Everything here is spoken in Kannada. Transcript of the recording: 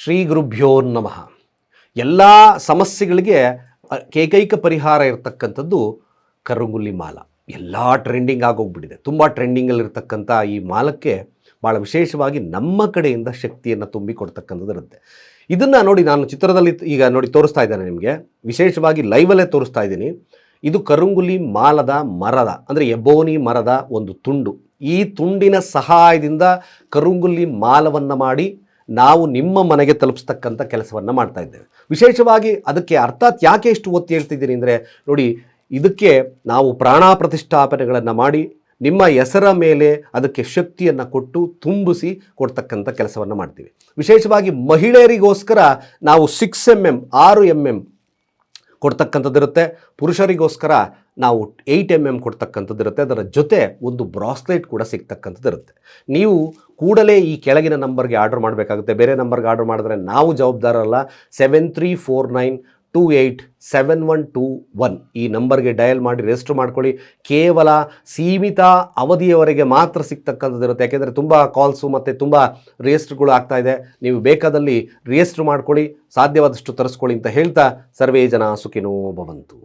ಶ್ರೀ ಗುರುಭ್ಯೋ ನಮಃ. ಎಲ್ಲ ಸಮಸ್ಯೆಗಳಿಗೆ ಏಕೈಕ ಪರಿಹಾರ ಇರತಕ್ಕಂಥದ್ದು ಕರುಂಗುಲಿ ಮಾಲ. ಎಲ್ಲ ಟ್ರೆಂಡಿಂಗ್ ಆಗೋಗ್ಬಿಟ್ಟಿದೆ. ತುಂಬ ಟ್ರೆಂಡಿಂಗಲ್ಲಿರ್ತಕ್ಕಂಥ ಈ ಮಾಲಕ್ಕೆ ಭಾಳ ವಿಶೇಷವಾಗಿ ನಮ್ಮ ಕಡೆಯಿಂದ ಶಕ್ತಿಯನ್ನು ತುಂಬಿ ಕೊಡ್ತಕ್ಕಂಥದ್ದು ಇರುತ್ತೆ ಇದನ್ನು ನೋಡಿ ನಾನು ಚಿತ್ರದಲ್ಲಿ ಈಗ ನೋಡಿ ತೋರಿಸ್ತಾ ಇದ್ದೇನೆ ನಿಮಗೆ. ವಿಶೇಷವಾಗಿ ಲೈವಲ್ಲೇ ತೋರಿಸ್ತಾ ಇದ್ದೀನಿ. ಇದು ಕರುಂಗುಲಿ ಮಾಲದ ಮರದ, ಅಂದರೆ ಎಬೋನಿ ಮರದ ಒಂದು ತುಂಡು. ಈ ತುಂಡಿನ ಸಹಾಯದಿಂದ ಕರುಂಗುಲಿ ಮಾಲವನ್ನು ಮಾಡಿ ನಾವು ನಿಮ್ಮ ಮನೆಗೆ ತಲುಪಿಸ್ತಕ್ಕಂಥ ಕೆಲಸವನ್ನು ಮಾಡ್ತಾ ಇದ್ದೇವೆ. ವಿಶೇಷವಾಗಿ ಅದಕ್ಕೆ ಅರ್ಥಾತ್ ಯಾಕೆ ಇಷ್ಟು ಒತ್ತಿ ಹೇಳ್ತಿದ್ದೀನಿ ಅಂದರೆ, ನೋಡಿ, ಇದಕ್ಕೆ ನಾವು ಪ್ರಾಣ ಪ್ರತಿಷ್ಠಾಪನೆಗಳನ್ನು ಮಾಡಿ, ನಿಮ್ಮ ಹೆಸರ ಮೇಲೆ ಅದಕ್ಕೆ ಶಕ್ತಿಯನ್ನು ಕೊಟ್ಟು ತುಂಬಿಸಿ ಕೊಡ್ತಕ್ಕಂಥ ಕೆಲಸವನ್ನು ಮಾಡ್ತೀವಿ. ವಿಶೇಷವಾಗಿ ಮಹಿಳೆಯರಿಗೋಸ್ಕರ ನಾವು ಸಿಕ್ಸ್ ಎಂ ಎಂ ಆರು ಎಂ ಎಂ ಕೊಡ್ತಕ್ಕಂಥದ್ದಿರುತ್ತೆ. ಪುರುಷರಿಗೋಸ್ಕರ ನಾವು ಏಯ್ಟ್ ಎಂ ಎಂ ಕೊಡ್ತಕ್ಕಂಥದ್ದು ಇರುತ್ತೆ. ಅದರ ಜೊತೆ ಒಂದು ಬ್ರಾಸ್ಲೆಟ್ ಕೂಡ ಸಿಗ್ತಕ್ಕಂಥದ್ದು ಇರುತ್ತೆ. ನೀವು ಕೂಡಲೇ ಈ ಕೆಳಗಿನ ನಂಬರ್ಗೆ ಆರ್ಡರ್ ಮಾಡಬೇಕಾಗುತ್ತೆ. ಬೇರೆ ನಂಬರ್ಗೆ ಆರ್ಡರ್ ಮಾಡಿದ್ರೆ ನಾವು ಜವಾಬ್ದಾರಲ್ಲ seven three four nine two eight seven one two one ಈ ನಂಬರ್ಗೆ ಡಯಲ್ ಮಾಡಿ ರಿಜಿಸ್ಟರ್ ಮಾಡ್ಕೊಳ್ಳಿ. ಕೇವಲ ಸೀಮಿತ ಅವಧಿಯವರೆಗೆ ಮಾತ್ರ ಸಿಗ್ತಕ್ಕಂಥದ್ದಿರುತ್ತೆ ಯಾಕೆಂದರೆ ತುಂಬ ಕಾಲ್ಸು ಮತ್ತು ತುಂಬ ರಿಜಿಸ್ಟ್ರ್ಗಳು ಆಗ್ತಾ ಇದೆ. ನೀವು ಬೇಕಾದಲ್ಲಿ ರಿಜಿಸ್ಟ್ರ್ ಮಾಡ್ಕೊಳ್ಳಿ. ಸಾಧ್ಯವಾದಷ್ಟು ತರಿಸ್ಕೊಳ್ಳಿ ಅಂತ ಹೇಳ್ತಾ ಸರ್ವೇ ಜನ ಸುಖಿನೋ ಭವಂತು.